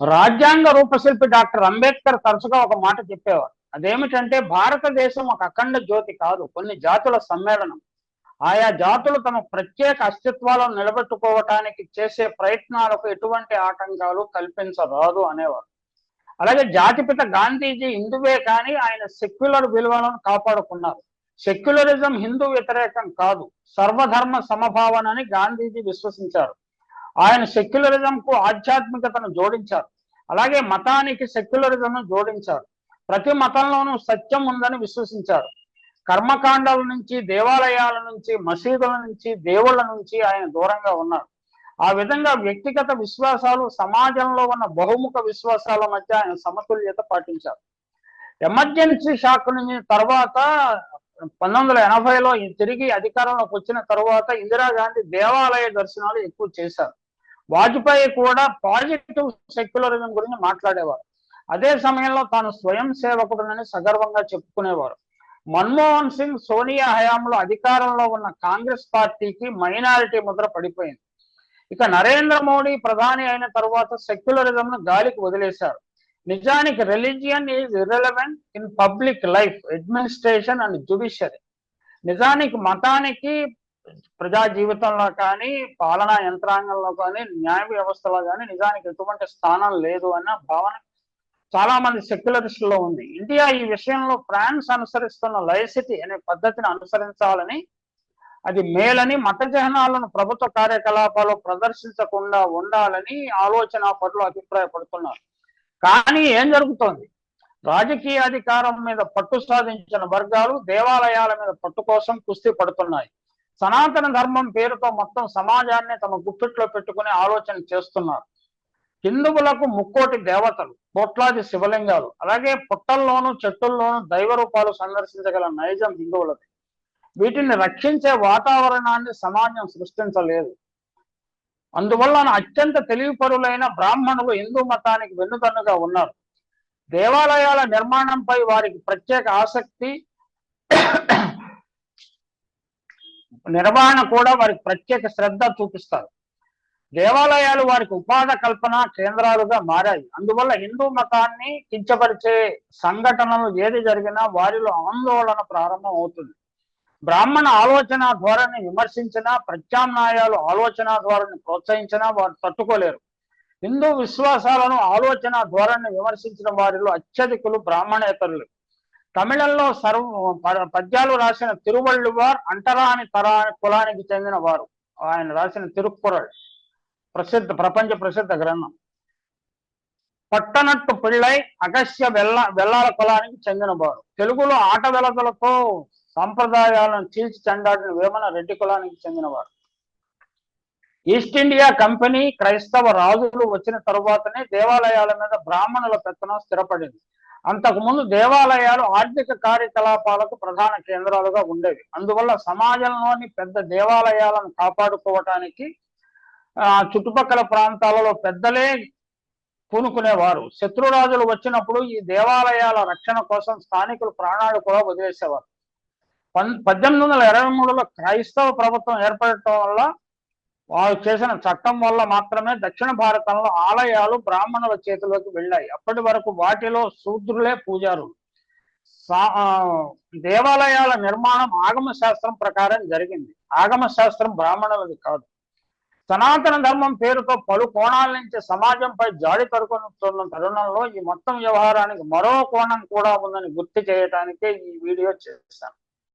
రాజ్యాంగ రూపశిల్పి డాక్టర్ అంబేద్కర్ తరచుగా ఒక మాట చెప్పేవారు. అదేమిటంటే భారతదేశం ఒక అఖండ జ్యోతి కాదు కొన్ని జాతుల సమ్మేళనం. ఆయా జాతులు తమ ప్రత్యేక అస్తిత్వాలను నిలబెట్టుకోవటానికి చేసే ప్రయత్నాలకు ఎటువంటి ఆటంకాలు కల్పించరాదు అనేవారు. అలాగే జాతిపిత గాంధీజీ హిందువే కానీ ఆయన సెక్యులర్ విలువలను కాపాడుకున్నారు. సెక్యులరిజం హిందూ వ్యతిరేకం కాదు సర్వధర్మ సమభావనని గాంధీజీ విశ్వసించారు. ఆయన సెక్యులరిజం కు ఆధ్యాత్మికతను జోడించారు. అలాగే మతానికి సెక్యులరిజంను జోడించారు. ప్రతి మతంలోనూ సత్యం ఉందని విశ్వసించారు. కర్మకాండాల నుంచి దేవాలయాల నుంచి మసీదుల నుంచి దేవుళ్ళ నుంచి ఆయన దూరంగా ఉన్నారు. ఆ విధంగా వ్యక్తిగత విశ్వాసాలు సమాజంలో ఉన్న బహుముఖ విశ్వాసాల మధ్య ఆయన సమతుల్యత పాటించారు. ఎమర్జెన్సీ షాక్ నుంచి తర్వాత పంతొమ్మిది వందల ఎనభైలో తిరిగి అధికారంలోకి వచ్చిన తర్వాత ఇందిరాగాంధీ దేవాలయ దర్శనాలు ఎక్కువ చేశారు. వాజ్పేయి కూడా పాజిటివ్ సెక్యులరిజం గురించి మాట్లాడేవారు. అదే సమయంలో తాను స్వయం సేవకుడునని సగర్వంగా చెప్పుకునేవారు. మన్మోహన్ సింగ్ సోనియా హయాంలో అధికారంలో ఉన్న కాంగ్రెస్ పార్టీకి మైనారిటీ ముద్ర పడిపోయింది. ఇక నరేంద్ర మోడీ ప్రధాని అయిన తర్వాత సెక్యులరిజం ను గాలికి వదిలేశారు. నిజానికి religion is irrelevant in public life administration and judiciary నిజానికి మతానికి ప్రజా జీవితంలో కానీ పాలనా యంత్రాంగంలో కానీ న్యాయ వ్యవస్థలో కానీ నిజానికి ఎటువంటి స్థానం లేదు అన్న భావన చాలా మంది సెక్యులరిస్టుల్లో ఉంది. ఇండియా ఈ విషయంలో ఫ్రాన్స్ అనుసరిస్తున్న లయసిటీ అనే పద్ధతిని అనుసరించాలని అది మేలని మత చిహ్నాలను ప్రభుత్వ కార్యకలాపాలు ప్రదర్శించకుండా ఉండాలని ఆలోచన పట్ల అభిప్రాయపడుతున్నారు. కానీ ఏం జరుగుతోంది? రాజకీయ అధికారం మీద పట్టు సాధించిన వర్గాలు దేవాలయాల మీద పట్టు కోసం కుస్తీ పడుతున్నాయి. సనాతన ధర్మం పేరుతో మొత్తం సమాజాన్ని తమ గుప్పిట్లో పెట్టుకునే ఆలోచన చేస్తున్నారు. హిందువులకు ముక్కోటి దేవతలు కోట్లాది శివలింగాలు అలాగే పుట్టల్లోనూ చెట్టుల్లోనూ దైవ రూపాలు సందర్శించగల నైజం హిందువులది. వీటిని రక్షించే వాతావరణాన్ని సమాజం సృష్టించలేదు. అందువల్ల అత్యంత తెలివిపరులైన బ్రాహ్మణులు హిందూ మతానికి వెన్నుదన్నుగా ఉన్నారు. దేవాలయాల నిర్మాణంపై వారికి ప్రత్యేక ఆసక్తి నిర్వహణ కూడా వారికి ప్రత్యేక శ్రద్ధ చూపిస్తారు. దేవాలయాలు వారికి ఉపాధి కల్పన కేంద్రాలుగా మారాయి. అందువల్ల హిందూ మతాన్ని కించపరిచే సంఘటనలు ఏది జరిగినా వారిలో ఆందోళన ప్రారంభం అవుతుంది. బ్రాహ్మణ ఆలోచన ధోరణి విమర్శించినా ప్రత్యామ్నాయాలు ఆలోచన ధోరణి ప్రోత్సహించినా వారు తట్టుకోలేరు. హిందూ విశ్వాసాలను ఆలోచన ధోరణి విమర్శించిన వారిలో అత్యధికులు బ్రాహ్మణేతరులు. తమిళంలో సర్వ పద్యాలు రాసిన తిరువళ్ళువార్ అంటరాని తరా కులానికి చెందిన వారు. ఆయన రాసిన తిరుక్కురళ్ ప్రసిద్ధ ప్రపంచ ప్రసిద్ధ గ్రంథం. పట్టనట్టు పిళ్ళై అగస్య వెల్ల వెల్లాల కులానికి చెందిన వారు. తెలుగులో ఆట వెలతలతో సంప్రదాయాలను చీల్చి చెండాడిన వేమన రెడ్డి కులానికి చెందినవారు ఈస్ట్ ఇండియా కంపెనీ క్రైస్తవ రాజులు వచ్చిన తరువాతనే దేవాలయాల మీద బ్రాహ్మణుల పెత్తనం స్థిరపడింది. అంతకుముందు దేవాలయాలు ఆర్థిక కార్యకలాపాలకు ప్రధాన కేంద్రాలుగా ఉండేవి. అందువల్ల సమాజంలోని పెద్ద దేవాలయాలను కాపాడుకోవటానికి ఆ చుట్టుపక్కల ప్రాంతాలలో పెద్దలే పూనుకునేవారు. శత్రురాజులు వచ్చినప్పుడు ఈ దేవాలయాల రక్షణ కోసం స్థానికులు ప్రాణాలు కూడా వదిలేసేవారు. పద్దెనిమిది వందల ఇరవై మూడులో క్రైస్తవ ప్రభుత్వం ఏర్పడటం వల్ల వారు చేసిన చట్టం వల్ల మాత్రమే దక్షిణ భారతంలో ఆలయాలు బ్రాహ్మణుల చేతిలోకి వెళ్ళాయి. అప్పటి వరకు వాటిలో శూద్రులే పూజారులు. దేవాలయాల నిర్మాణం ఆగమ శాస్త్రం ప్రకారం జరిగింది. ఆగమ శాస్త్రం బ్రాహ్మణులది కాదు. సనాతన ధర్మం పేరుతో పలు కోణాల నుంచి సమాజంపై జాడి తరుకుతున్న తరుణంలో ఈ మొత్తం వ్యవహారానికి మరో కోణం కూడా ఉందని గుర్తు చేయటానికే ఈ వీడియో చేస్తాను